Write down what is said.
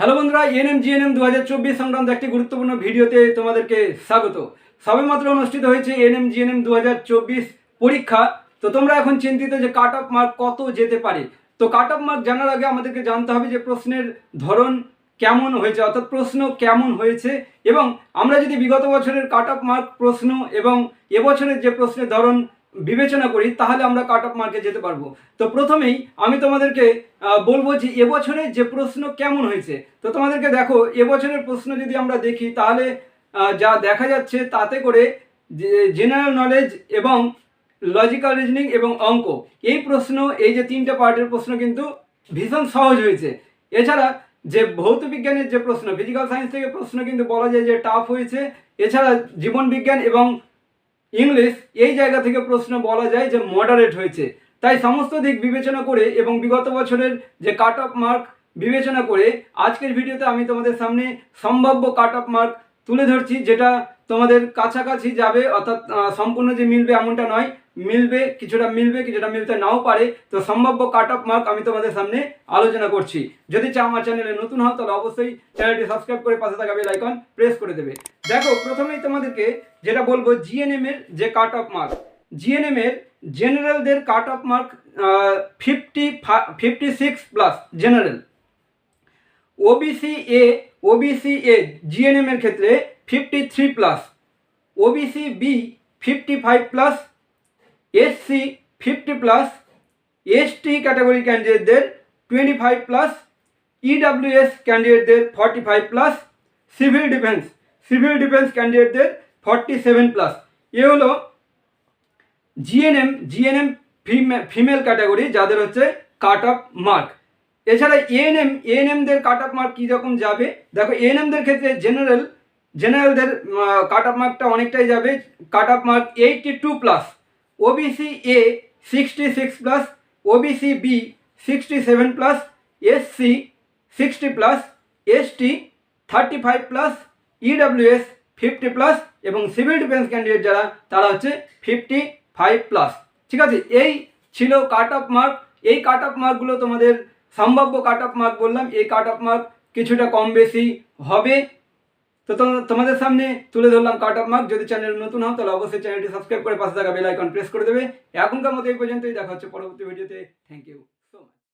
Hello বন্ধুরা, NM, GNM দু হাজার চব্বিশ সংক্রান্ত একটি গুরুত্বপূর্ণ ভিডিওতে তোমাদেরকে স্বাগত। সবেমাত্র অনুষ্ঠিত হয়েছে এনএম, জিএনএম দু হাজার চব্বিশ পরীক্ষা। তো তোমরা এখন চিন্তিত যে কাট অফ মার্ক কত যেতে পারে। তো কাট অফ মার্ক জানার আগে আমাদেরকে জানতে হবে যে প্রশ্নের ধরন কেমন হয়েছে, অর্থাৎ প্রশ্ন কেমন হয়েছে। এবং আমরা যদি বিগত বছরের কাট অফ মার্ক প্রশ্ন এবং এবছরের যে প্রশ্নের ধরন বিবেচনা করি, তাহলে আমরা কাট অফ মার্কে যেতে পারব। তো প্রথমেই আমি তোমাদেরকে বলব যে এবছরে যে প্রশ্ন কেমন হয়েছে। তো তোমাদেরকে দেখো, এবছরের প্রশ্ন যদি আমরা দেখি, তাহলে যা দেখা যাচ্ছে তাতে করে জেনারেল নলেজ এবং লজিক্যাল রিজনিং এবং অঙ্ক, এই প্রশ্ন, এই যে তিনটে পার্টের প্রশ্ন কিন্তু ভীষণ সহজ হয়েছে। এছাড়া যে ভৌত বিজ্ঞানের যে প্রশ্ন ফিজিক্যাল সায়েন্স থেকে প্রশ্ন কিন্তু বলা যায় যে টাফ হয়েছে। এছাড়া জীবন বিজ্ঞান এবং ইংলিশ এই জায়গা থেকে প্রশ্ন বলা যায় যে মডারেট হয়েছে। তাই সমস্ত দিক বিবেচনা করে এবং বিগত বছরের যে কাট অফ মার্ক বিবেচনা করে আজকের ভিডিওতে আমি তোমাদের সামনে সম্ভাব্য কাট অফ মার্ক তুলে ধরছি, যেটা তোমাদের কাছাকাছি যাবে, অর্থাৎ সম্পূর্ণ যে মিলবে এমনটা নয়। মিলবে, কিছুটা মিলবে, কিছুটা মিলতে নাও পারে। তো সম্ভাব্য কাট অফ মার্ক আমি তোমাদের সামনে আলোচনা করছি। যদি চাও আমার চ্যানেলে নতুন হও, তাহলে অবশ্যই চ্যানেলটি সাবস্ক্রাইব করে পাশে থাকা বেল আইকন প্রেস করে দেবে। দেখো, প্রথমেই তোমাদেরকে যেটা বলব জিএনএম এর যে কাট অফ মার্ক জিএনএম এর জেনারেলদের cut off mark fifty fifty six plus general OBC A OBC A GNM এর ক্ষেত্রে fifty three plus OBC B fifty five plus SC fifty plus ST category ক্যান্ডিডেটদের twenty five plus EWS ক্যান্ডিডেটদের forty five plus civil defence civil defence ক্যান্ডিডেটদের forty seven plus এ হলো GNM GNM female category যাদের হচ্ছে cut off mark এছাড়া ANM এএনএমদের cut off mark কী রকম যাবে? দেখো এএনএমদের ক্ষেত্রে জেনারেল জেনারেলদের কাট অফ মার্কটা অনেকটাই যাবে। Cut off mark eighty two plus OBC A sixty six plus OBC B sixty seven plus SC sixty plus ST thirty five plus EWS fifty plus এবং civil defence candidate যারা, তারা হচ্ছে fifty five plus ঠিক আছে? এই ছিল কাট off mark এই cut off মার্কগুলো তোমাদের সম্ভাব্য কাট অফ মার্ক বললাম। এই কাট অফ মার্ক কিছুটা কম বেশি হবে। তো তোমাদের সামনে তুলে ধরলাম কাট অফ মার্ক যদি চ্যানেল নতুন হও, তাহলে অবশ্যই চ্যানেলটি সাবস্ক্রাইব করে পাশে থাকা বেল আইকন প্রেস করে দেবে। এখনকার মতো এই পর্যন্তই। দেখা হচ্ছে পরবর্তী ভিডিওতে থ্যাংক ইউ